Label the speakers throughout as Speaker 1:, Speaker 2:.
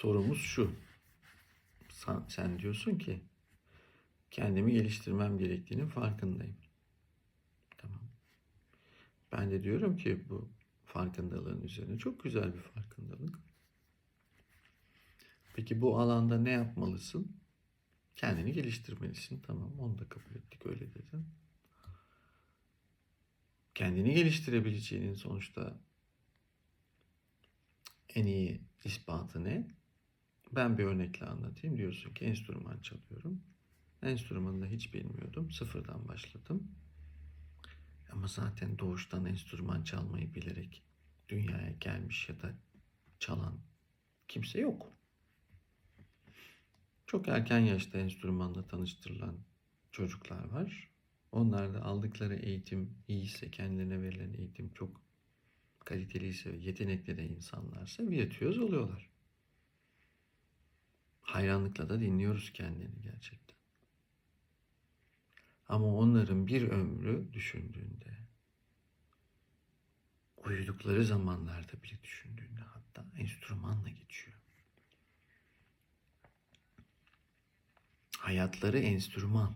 Speaker 1: sorumuz şu. Sen, sen diyorsun ki kendimi geliştirmem gerektiğinin farkındayım. Tamam. Ben de diyorum ki bu farkındalığın üzerine çok güzel bir farkındalık. Peki bu alanda ne yapmalısın? Kendini geliştirmelisin. Tamam onu da kabul ettik öyle dedin. Kendini geliştirebileceğinin sonuçta en iyi ispatı ne? Ben bir örnekle anlatayım. Diyorsun ki enstrüman çalıyorum. Enstrümanı da hiç bilmiyordum. Sıfırdan başladım. Ama zaten doğuştan enstrüman çalmayı bilerek dünyaya gelmiş ya da çalan kimse yok. Çok erken yaşta enstrümanla tanıştırılan çocuklar var. Onlar da aldıkları eğitim iyiyse, kendilerine verilen eğitim çok kaliteliyse, yetenekli de insanlarsa virtüöz oluyorlar. Hayranlıkla da dinliyoruz kendini gerçekten. Ama onların bir ömrü düşündüğünde, uyudukları zamanlarda bile düşündüğünde hatta enstrümanla geçiyor. Hayatları enstrüman.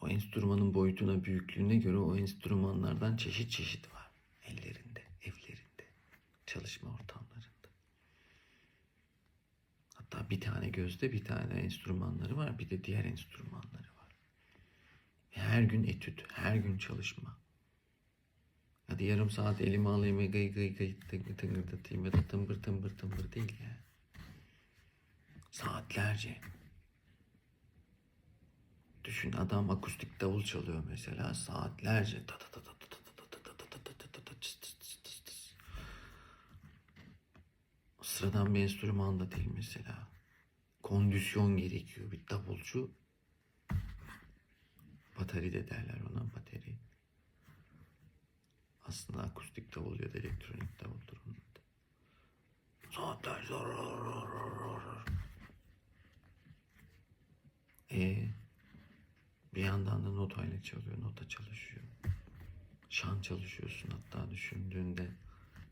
Speaker 1: O enstrümanın boyutuna, büyüklüğüne göre o enstrümanlardan çeşit çeşit var. Ellerinde, evlerinde, çalışma ortamlarında. Hatta bir tane gözde bir tane enstrümanları var, bir de diğer enstrümanları var. Her gün etüt, her gün çalışma. Hadi yarım saat elime alayım ve gıy gıy gıy tıngır tıngırdatayım ya da tımbır tımbır tımbır değil ya. Saatlerce. Düşün adam akustik davul çalıyor mesela saatlerce. Ta ta ta ta Sıradan bir enstrüman da değil mesela. Kondisyon gerekiyor bir davulcu. Bateri de derler ona bateri. Aslında akustik davul ya da elektronik davuldur onun adı. Saatlerce. E bir yandan da notayla çalıyor, nota çalışıyor. Şan çalışıyorsun hatta düşündüğünde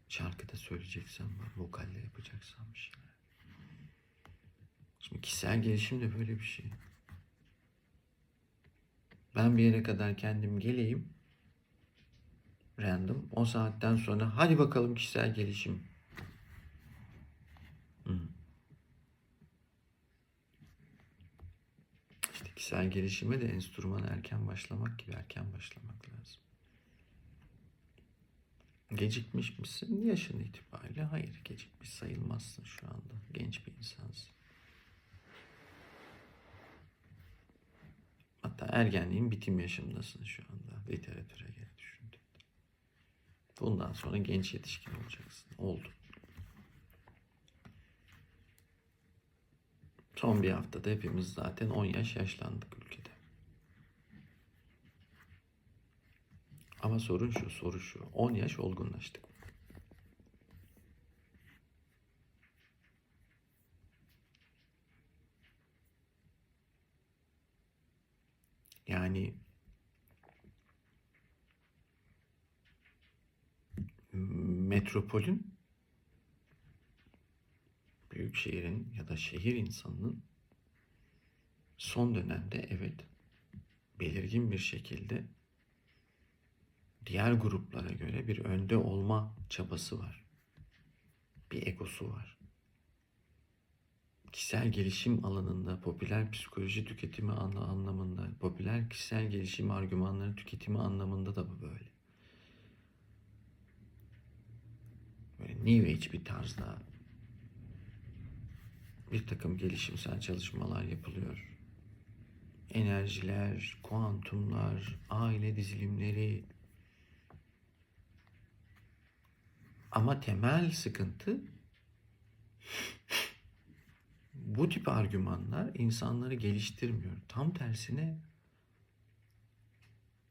Speaker 1: şarkıda söyleyeceksen var, vokalle yapacaksan bir şeyler. Şimdi kişisel gelişim de böyle bir şey. Ben bir yere kadar kendim geleyim, random. O saatten sonra hadi bakalım kişisel gelişim. Hı. İşte kişisel gelişime de enstrüman erken başlamak gibi erken başlamak lazım. Gecikmiş misin yaşın itibariyle? Hayır, gecikmiş sayılmazsın şu anda. Genç bir insansın. Hatta ergenliğin bitim yaşındasın şu anda. Literatüre göre düşündüğünde. Bundan sonra genç yetişkin olacaksın. Oldun. Son bir haftada hepimiz zaten 10 yaş yaşlandık ülkede. Ama sorun şu, soru şu. 10 yaş olgunlaştık. Yani metropolün büyük şehrin ya da şehir insanının son dönemde evet belirgin bir şekilde diğer gruplara göre bir önde olma çabası var. Bir egosu var. Kişisel gelişim alanında, popüler psikoloji tüketimi anlamında, popüler kişisel gelişim argümanları tüketimi anlamında da bu böyle. Böyle New Age bir tarzda bir takım gelişimsel çalışmalar yapılıyor. Enerjiler, kuantumlar, aile dizilimleri. Ama temel sıkıntı bu tip argümanlar insanları geliştirmiyor. Tam tersine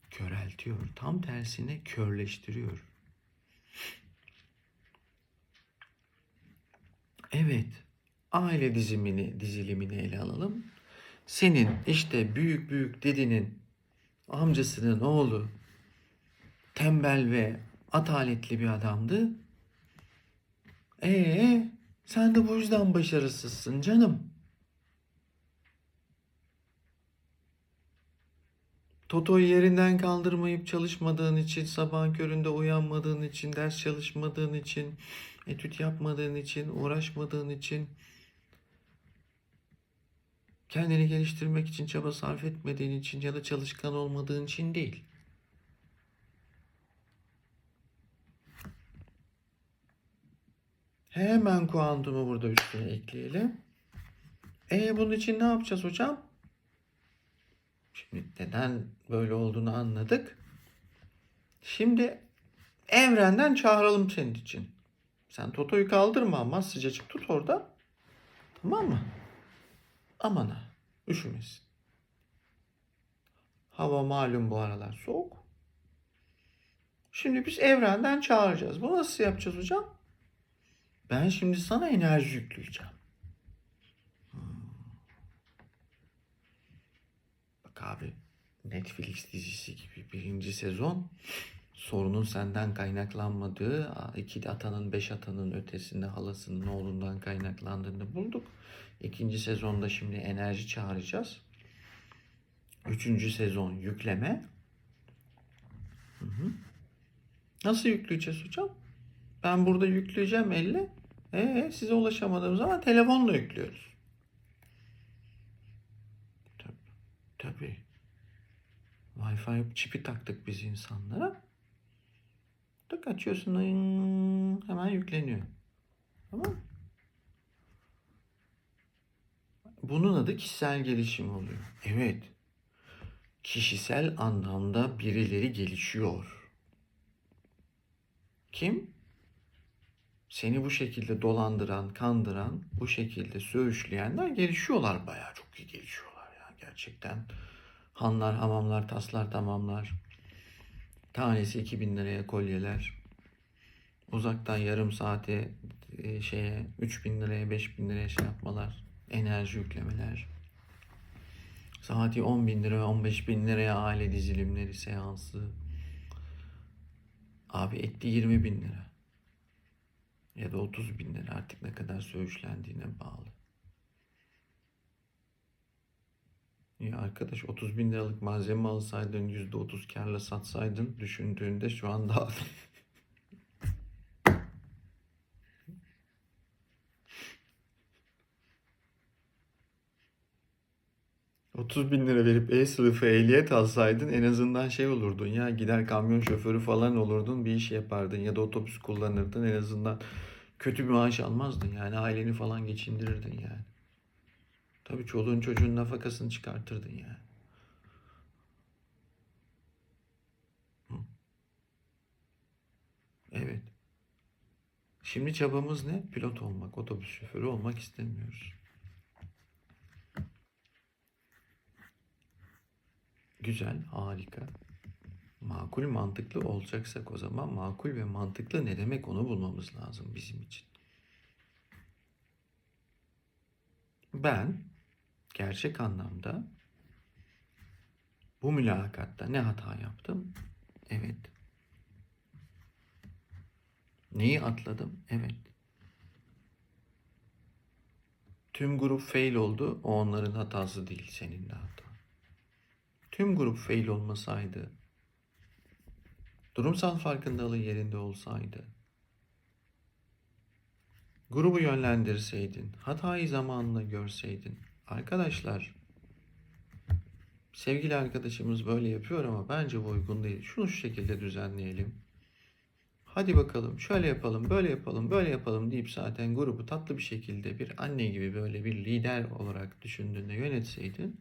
Speaker 1: köreltiyor. Tam tersine körleştiriyor. Evet, aile dizimini, dizilimini ele alalım. Senin işte büyük büyük dedinin amcasının oğlu tembel ve ataletli bir adamdı. Ee, Sen de bu yüzden başarısızsın canım. Toto'yu yerinden kaldırmayıp çalışmadığın için, sabahın köründe uyanmadığın için, ders çalışmadığın için, etüt yapmadığın için, uğraşmadığın için, kendini geliştirmek için çaba sarf etmediğin için ya da çalışkan olmadığın için değil. Hemen kuantumu burada üstüne ekleyelim. E bunun için ne yapacağız hocam? Şimdi neden böyle olduğunu anladık. Şimdi evrenden çağıralım senin için. Sen Toto'yu kaldırma ama sıcacık tut orada. Tamam mı? Aman ha, üşümesin. Hava malum bu aralar soğuk. Şimdi biz evrenden çağıracağız. Bu nasıl yapacağız hocam? Ben şimdi sana enerji yükleyeceğim. Hmm. Bak abi Netflix dizisi gibi birinci sezon sorunun senden kaynaklanmadığı iki atanın beş atanın ötesinde halasının oğlundan kaynaklandığını bulduk. İkinci sezonda şimdi enerji çağıracağız. Üçüncü sezon yükleme. Hı hı. Nasıl yükleyeceğiz hocam? Ben burada yükleyeceğim elle. Ee, size ulaşamadığım zaman telefonla yüklüyoruz. Tabii. Tabii. Wi-Fi çipi taktık biz insanlara. Tık açıyorsun hemen yükleniyor. Tamam? Bunun adı kişisel gelişim oluyor. Evet. Kişisel anlamda birileri gelişiyor. Kim? Seni bu şekilde dolandıran, kandıran, bu şekilde söğüşleyenler gelişiyorlar bayağı. Çok iyi gelişiyorlar ya gerçekten. Hanlar, hamamlar, taslar, tamamlar. Tanesi 2000 liraya kolyeler. Uzaktan yarım saate e, şeye 3000 liraya 5000 liraya şey yapmalar. Enerji yüklemeler. Saati 10 bin lira 15 bin liraya aile dizilimleri seansı. Abi etti 20 bin lira. Ya da 30 bin artık ne kadar söğüşlendiğine bağlı. Ya arkadaş 30 bin liralık malzeme alsaydın %30 karla satsaydın düşündüğünde şu an daha 30 bin lira verip E sınıfı ehliyet alsaydın en azından şey olurdun ya gider kamyon şoförü falan olurdun bir iş yapardın ya da otobüs kullanırdın en azından kötü bir maaş almazdın yani aileni falan geçindirirdin yani. Tabii çoluğun çocuğun nafakasını çıkartırdın yani. Evet. Şimdi çabamız ne? Pilot olmak, otobüs şoförü olmak istemiyoruz. Güzel, harika. Makul, mantıklı olacaksak o zaman makul ve mantıklı ne demek onu bulmamız lazım bizim için. Ben gerçek anlamda bu mülakatta ne hata yaptım? Evet. Neyi atladım? Evet. Tüm grup fail oldu. O onların hatası değil, senin de hatan. Tüm grup fail olmasaydı, durumsal farkındalığı yerinde olsaydı, grubu yönlendirseydin, hatayı zamanla görseydin, arkadaşlar, sevgili arkadaşımız böyle yapıyor ama bence bu uygun değil. Şunu şu şekilde düzenleyelim. Hadi bakalım şöyle yapalım, böyle yapalım, böyle yapalım deyip zaten grubu tatlı bir şekilde bir anne gibi böyle bir lider olarak düşündüğünde yönetseydin,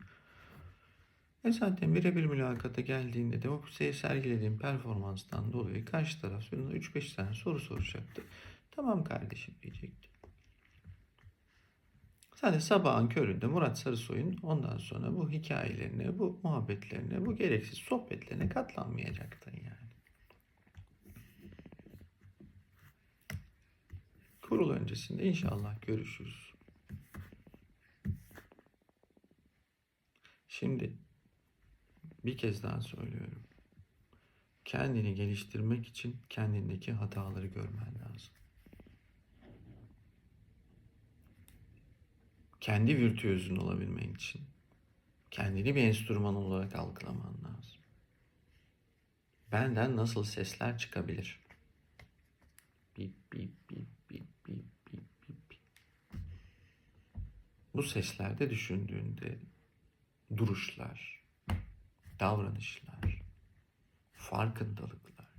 Speaker 1: e zaten birebir mülakata geldiğinde de o sergilediğin performanstan dolayı karşı taraf sana 3-5 tane soru soracaktı. Tamam kardeşim diyecekti. Zaten sabahın köründe Murat Sarısoy'un ondan sonra bu hikayelerine, bu muhabbetlerine, bu gereksiz sohbetlerine katlanmayacaktın yani. Kurul öncesinde inşallah görüşürüz. Şimdi bir kez daha söylüyorum. Kendini geliştirmek için kendindeki hataları görmen lazım. kendi virtüözün olabilmen için kendini bir enstrüman olarak algılaman lazım. Benden nasıl sesler çıkabilir? Bip bip bip bip bip bip bip. Bu seslerde düşündüğünde duruşlar, davranışlar, farkındalıklar,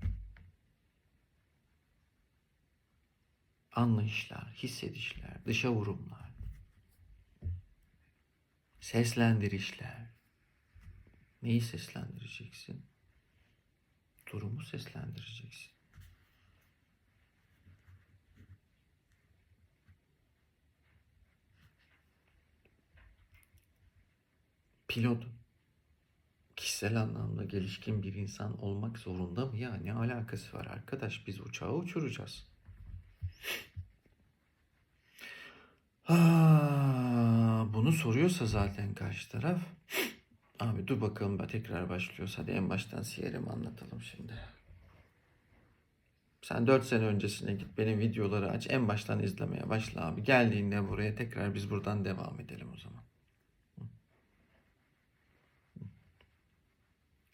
Speaker 1: anlayışlar, hissedişler, dışa vurumlar, seslendirişler. Neyi seslendireceksin? Durumu seslendireceksin. Pilot kişisel anlamda gelişkin bir insan olmak zorunda mı ya? Ne alakası var arkadaş? Biz uçağı uçuracağız. Ha, bunu soruyorsa zaten karşı taraf. Abi dur bakalım ben tekrar başlıyoruz. Hadi en baştan CRM'i anlatalım şimdi. Sen 4 sene öncesine git benim videoları aç en baştan izlemeye başla abi. Geldiğinde buraya tekrar biz buradan devam edelim o zaman.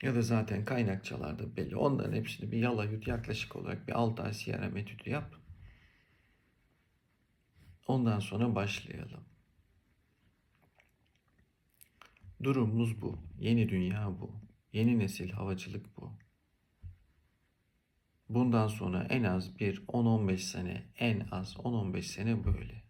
Speaker 1: Ya da zaten kaynakçalarda belli. Onların hepsini bir yala yut yaklaşık olarak bir 6 ay CRM etüdü yap. Ondan sonra başlayalım. Durumumuz bu. Yeni dünya bu. Yeni nesil havacılık bu. Bundan sonra en az bir 10-15 sene, en az 10-15 sene böyle.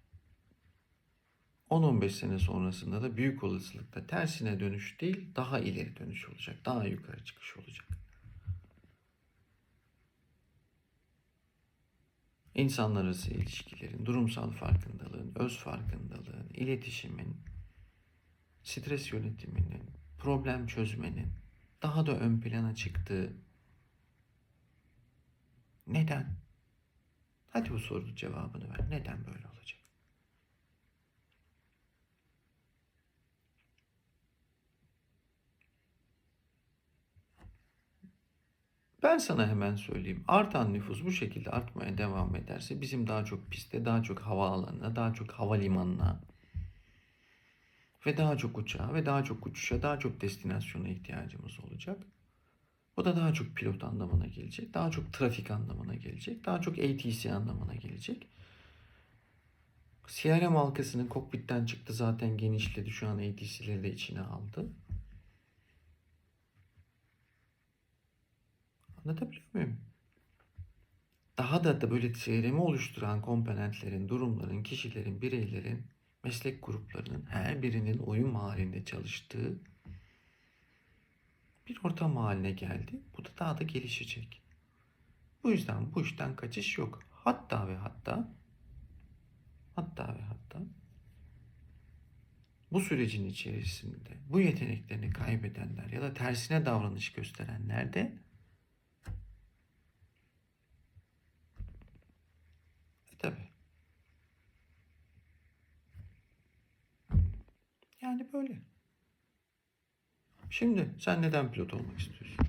Speaker 1: 10-15 sene sonrasında da büyük olasılıkla tersine dönüş değil, daha ileri dönüş olacak. Daha yukarı çıkış olacak. İnsanlar arası ilişkilerin, durumsal farkındalığın, öz farkındalığın, iletişimin, stres yönetiminin, problem çözmenin daha da ön plana çıktığı neden? Hadi bu sorunun cevabını ver. Neden böyle olacak? Ben sana hemen söyleyeyim. Artan nüfus bu şekilde artmaya devam ederse bizim daha çok piste, daha çok havaalanına, daha çok havalimanına ve daha çok uçağa ve daha çok uçuşa, daha çok destinasyona ihtiyacımız olacak. Bu da daha çok pilot anlamına gelecek, daha çok trafik anlamına gelecek, daha çok ATC anlamına gelecek. CRM halkasının kokpitten çıktı zaten genişledi. Şu an ATC'leri de içine aldı. Anlatabiliyor muyum? Daha da da böyle CRM'i oluşturan komponentlerin, durumların, kişilerin, bireylerin, meslek gruplarının her birinin uyum halinde çalıştığı bir ortam haline geldi. Bu da daha da gelişecek. Bu yüzden bu işten kaçış yok. Hatta ve hatta hatta ve hatta bu sürecin içerisinde bu yeteneklerini kaybedenler ya da tersine davranış gösterenler de e tabi. Yani böyle. Şimdi sen neden pilot olmak istiyorsun?